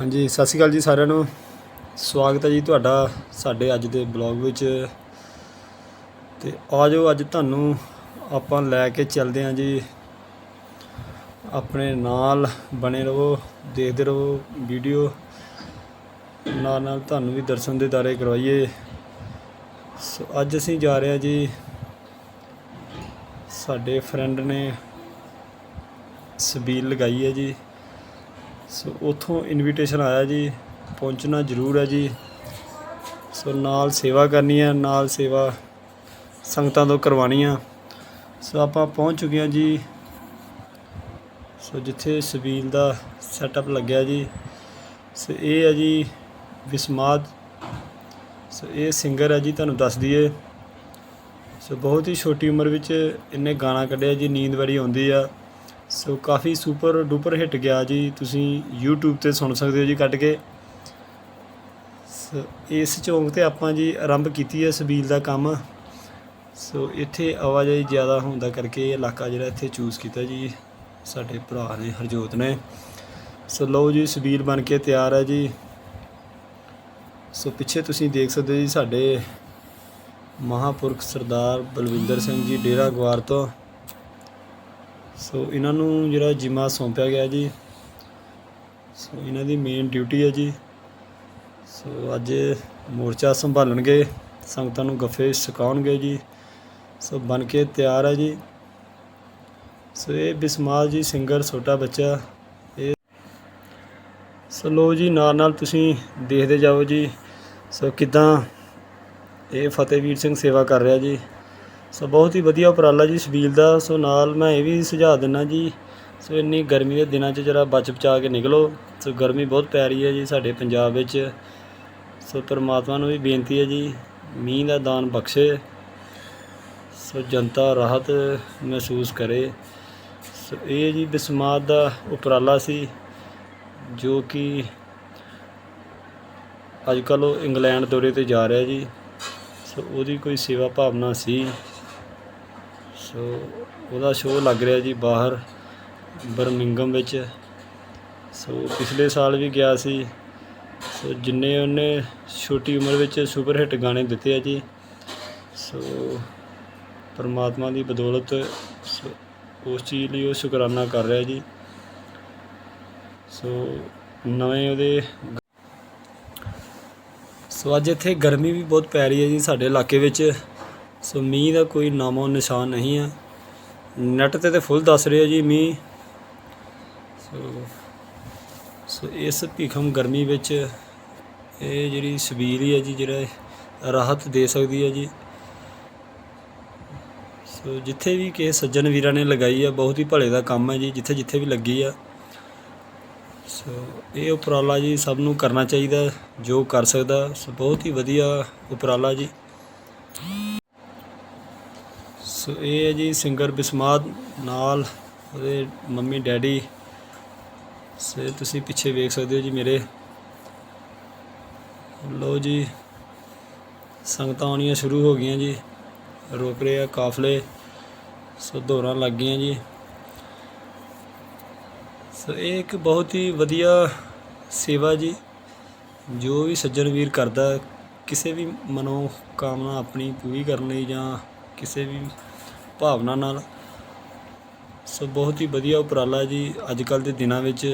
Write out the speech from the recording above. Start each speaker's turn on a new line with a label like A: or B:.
A: ਹਾਂਜੀ, ਸਤਿ ਸ਼੍ਰੀ ਅਕਾਲ ਜੀ ਸਾਰਿਆਂ ਨੂੰ। ਸਵਾਗਤ ਹੈ ਜੀ ਤੁਹਾਡਾ ਸਾਡੇ ਅੱਜ ਦੇ ਬਲੌਗ ਵਿੱਚ। ਤੇ ਆਜੋ ਅੱਜ ਤੁਹਾਨੂੰ ਆਪਾਂ ਲੈ ਕੇ ਚੱਲਦੇ ਹਾਂ ਜੀ। ਆਪਣੇ ਨਾਲ ਬਣੇ ਰਹੋ, ਦੇਖਦੇ ਰਹੋ ਵੀਡੀਓ। ਨਾਲ ਨਾਲ ਤੁਹਾਨੂੰ ਵੀ ਦਰਸ਼ਨ ਦੇ ਦਾਰੇ ਕਰਵਾਈਏ। ਸੋ ਅੱਜ ਅਸੀਂ ਜਾ ਰਹੇ ਹਾਂ ਜੀ ਸਾਡੇ ਫਰੈਂਡ ਨੇ ਸਬੀਲ ਲਗਾਈ ਹੈ ਜੀ। ਸੋ ਉਥੋਂ ਇਨਵੀਟੇਸ਼ਨ ਆਇਆ ਜੀ। ਪਹੁੰਚਣਾ ਜ਼ਰੂਰ ਹੈ ਜੀ। ਸੋ ਨਾਲ ਸੇਵਾ ਕਰਨੀ ਹੈ, ਨਾਲ ਸੇਵਾ ਸੰਗਤਾਂ ਤੋਂ ਕਰਵਾਉਣੀ ਆ। ਸੋ ਆਪਾਂ ਪਹੁੰਚ ਚੁੱਕੇ ਹਾਂ ਜੀ। ਸੋ ਜਿੱਥੇ ਸਬੀਲ ਦਾ ਸੈਟਅਪ ਲੱਗਿਆ ਜੀ। ਸੋ ਇਹ ਹੈ ਜੀ ਵਿਸਮਾਦ। ਸੋ ਇਹ ਸਿੰਗਰ ਹੈ ਜੀ, ਤੁਹਾਨੂੰ ਦੱਸ ਦਈਏ। ਸੋ ਬਹੁਤ ਹੀ ਛੋਟੀ ਉਮਰ ਵਿੱਚ ਇਹਨੇ ਗਾਣਾ ਕੱਢਿਆ ਜੀ, ਨੀਂਦ ਬੜੀ ਆਉਂਦੀ ਆ। ਸੋ ਕਾਫੀ ਸੁਪਰ ਡੂਪਰ ਹਿੱਟ ਗਿਆ ਜੀ। ਤੁਸੀਂ YouTube ਤੇ ਸੁਣ ਸਕਦੇ ਹੋ ਜੀ ਕੱਢ ਕੇ। ਸੋ ਇਸ ਚੌਂਕ ਤੇ ਆਪਾਂ ਜੀ ਆਰੰਭ ਕੀਤੀ ਹੈ ਸਬੀਲ ਦਾ ਕੰਮ। ਸੋ ਇੱਥੇ ਆਵਾਜਾਈ ਜ਼ਿਆਦਾ ਹੋਣ ਦਾ ਕਰਕੇ ਇਹ ਇਲਾਕਾ ਜਿਹੜਾ ਇੱਥੇ ਚੂਜ਼ ਕੀਤਾ ਜੀ, ਸਾਡੇ ਭਰਾ ਨੇ, ਹਰਜੋਤ ਨੇ। ਸੋ ਲਓ ਜੀ, ਸਬੀਲ ਬਣ ਕੇ ਤਿਆਰ ਹੈ ਜੀ। ਸੋ ਪਿੱਛੇ ਤੁਸੀਂ ਦੇਖ ਸਕਦੇ ਹੋ ਜੀ, ਸਾਡੇ ਮਹਾਪੁਰਖ ਸਰਦਾਰ ਬਲਵਿੰਦਰ ਸਿੰਘ ਜੀ ਡੇਰਾ ਗਵਾਰ ਤੋਂ। ਸੋ ਇਹਨਾਂ ਨੂੰ ਜਿਹੜਾ ਜਿਮਾ ਸੌਂਪਿਆ ਗਿਆ ਜੀ, ਸੋ ਇਹਨਾਂ ਦੀ ਮੇਨ ਡਿਊਟੀ ਹੈ ਜੀ। ਸੋ ਅੱਜ ਮੋਰਚਾ ਸੰਭਾਲਣਗੇ, ਸੰਗਤਾਂ ਨੂੰ ਗੱਫੇ ਸਿਖਾਉਣਗੇ ਜੀ। ਸੋ ਬਣ ਕੇ ਤਿਆਰ ਹੈ ਜੀ। ਸੋ ਇਹ ਬਿਸਮਾਲ ਜੀ ਸਿੰਗਰ ਛੋਟਾ ਬੱਚਾ, ਇਹ ਸੋ ਲੋ ਜੀ ਨਾਲ ਨਾਲ ਤੁਸੀਂ ਦੇਖਦੇ ਜਾਓ ਜੀ। ਸੋ ਕਿਦਾਂ ਇਹ ਫਤਿਹਵੀਰ ਸਿੰਘ ਸੇਵਾ ਕਰ ਰਿਹਾ ਜੀ। ਸੋ ਬਹੁਤ ਹੀ ਵਧੀਆ ਉਪਰਾਲਾ ਜੀ ਸਬੀਲ ਦਾ। ਸੋ ਨਾਲ ਮੈਂ ਇਹ ਵੀ ਸੁਝਾਅ ਦਿੰਦਾ ਜੀ, ਸੋ ਇੰਨੀ ਗਰਮੀ ਦੇ ਦਿਨਾਂ 'ਚ ਜਰਾ ਬਚ ਬਚਾ ਕੇ ਨਿਕਲੋ। ਸੋ ਗਰਮੀ ਬਹੁਤ ਪੈ ਰਹੀ ਹੈ ਜੀ ਸਾਡੇ ਪੰਜਾਬ ਵਿੱਚ। ਸੋ ਪਰਮਾਤਮਾ ਨੂੰ ਵੀ ਬੇਨਤੀ ਹੈ ਜੀ, ਮੀਂਹ ਦਾ ਦਾਨ ਬਖਸ਼ੇ। ਸੋ ਜਨਤਾ ਰਾਹਤ ਮਹਿਸੂਸ ਕਰੇ। ਸੋ ਇਹ ਜੀ ਬਿਸਮਾਤ ਦਾ ਉਪਰਾਲਾ ਸੀ, ਜੋ ਕਿ ਅੱਜ ਕੱਲ੍ਹ ਉਹ ਇੰਗਲੈਂਡ ਦੌਰੇ ਤੇ ਜਾ ਰਿਹਾ ਜੀ। ਸੋ ਉਹਦੀ ਕੋਈ ਸੇਵਾ ਭਾਵਨਾ ਸੀ। ਸੋ ਉਹਦਾ ਸ਼ੋਅ ਲੱਗ ਰਿਹਾ ਜੀ ਬਾਹਰ ਬਰਮਿੰਗਮ ਵਿੱਚ। ਸੋ ਪਿਛਲੇ ਸਾਲ ਵੀ ਗਿਆ ਸੀ। ਸੋ ਜਿੰਨੇ ਉਹਨੇ ਛੋਟੀ ਉਮਰ ਵਿੱਚ ਸੁਪਰ ਹਿੱਟ ਗਾਣੇ ਦਿੱਤੇ ਆ ਜੀ। ਸੋ ਪਰਮਾਤਮਾ ਦੀ ਬਦੌਲਤ ਸੋ ਉਸ ਚੀਜ਼ ਲਈ ਉਹ ਸ਼ੁਕਰਾਨਾ ਕਰ ਰਿਹਾ ਜੀ। ਸੋ ਨਵੇਂ ਉਹਦੇ ਸੋ ਅੱਜ ਇੱਥੇ ਗਰਮੀ ਵੀ ਬਹੁਤ ਪੈ ਰਹੀ ਹੈ ਜੀ ਸਾਡੇ ਇਲਾਕੇ ਵਿੱਚ। ਸੋ ਮੀਂਹ ਦਾ ਕੋਈ ਨਾਮੋ ਨਿਸ਼ਾਨ ਨਹੀਂ ਹੈ। ਨੈਟ ਤੇ ਤੇ ਫੁੱਲ ਦੱਸ ਰਿਹਾ ਜੀ ਮੀਂਹ। ਸੋ ਸੋ ਇਸ ਭੀਖਮ ਗਰਮੀ ਵਿੱਚ ਇਹ ਜਿਹੜੀ ਛਬੀਲ ਹੀ ਹੈ ਜੀ, ਜਿਹੜਾ ਰਾਹਤ ਦੇ ਸਕਦੀ ਹੈ ਜੀ। ਸੋ ਜਿੱਥੇ ਵੀ ਕਿਸੇ ਸੱਜਣ ਵੀਰਾਂ ਨੇ ਲਗਾਈ ਆ, ਬਹੁਤ ਹੀ ਭਲੇ ਦਾ ਕੰਮ ਹੈ ਜੀ, ਜਿੱਥੇ ਜਿੱਥੇ ਵੀ ਲੱਗੀ ਆ। ਸੋ ਇਹ ਉਪਰਾਲਾ ਜੀ ਸਭ ਨੂੰ ਕਰਨਾ ਚਾਹੀਦਾ, ਜੋ ਕਰ ਸਕਦਾ। ਸੋ ਬਹੁਤ ਹੀ ਵਧੀਆ ਉਪਰਾਲਾ ਜੀ। ਸੋ ਇਹ ਹੈ ਜੀ ਸਿੰਗਰ ਬਿਸਮਾਦ ਨਾਲ ਉਹਦੇ ਮੰਮੀ, ਡੈਡੀ। ਸੇ ਤੁਸੀਂ ਪਿੱਛੇ ਵੇਖ ਸਕਦੇ ਹੋ ਜੀ ਮੇਰੇ। ਲੋ ਜੀ, ਸੰਗਤਾਂ ਆਉਣੀਆਂ ਸ਼ੁਰੂ ਹੋ ਗਈਆਂ ਜੀ। ਰੋਕ ਰਹੇ ਆ ਕਾਫਲੇ, ਸੋ ਦੌੜਾਂ ਲੱਗ ਗਈਆਂ ਜੀ। ਸੋ ਇਹ ਇੱਕ ਬਹੁਤ ਹੀ ਵਧੀਆ ਸੇਵਾ ਜੀ, ਜੋ ਵੀ ਸੱਜਣ ਵੀਰ ਕਰਦਾ, ਕਿਸੇ ਵੀ ਮਨੋ ਕਾਮਨਾ ਆਪਣੀ ਪੂਰੀ ਕਰਨ ਲਈ ਜਾਂ ਕਿਸੇ ਵੀ ਭਾਵਨਾ ਨਾਲ। ਸੋ ਬਹੁਤ ਹੀ ਵਧੀਆ ਉਪਰਾਲਾ ਜੀ। ਅੱਜ ਕੱਲ੍ਹ ਦੇ ਦਿਨਾਂ ਵਿੱਚ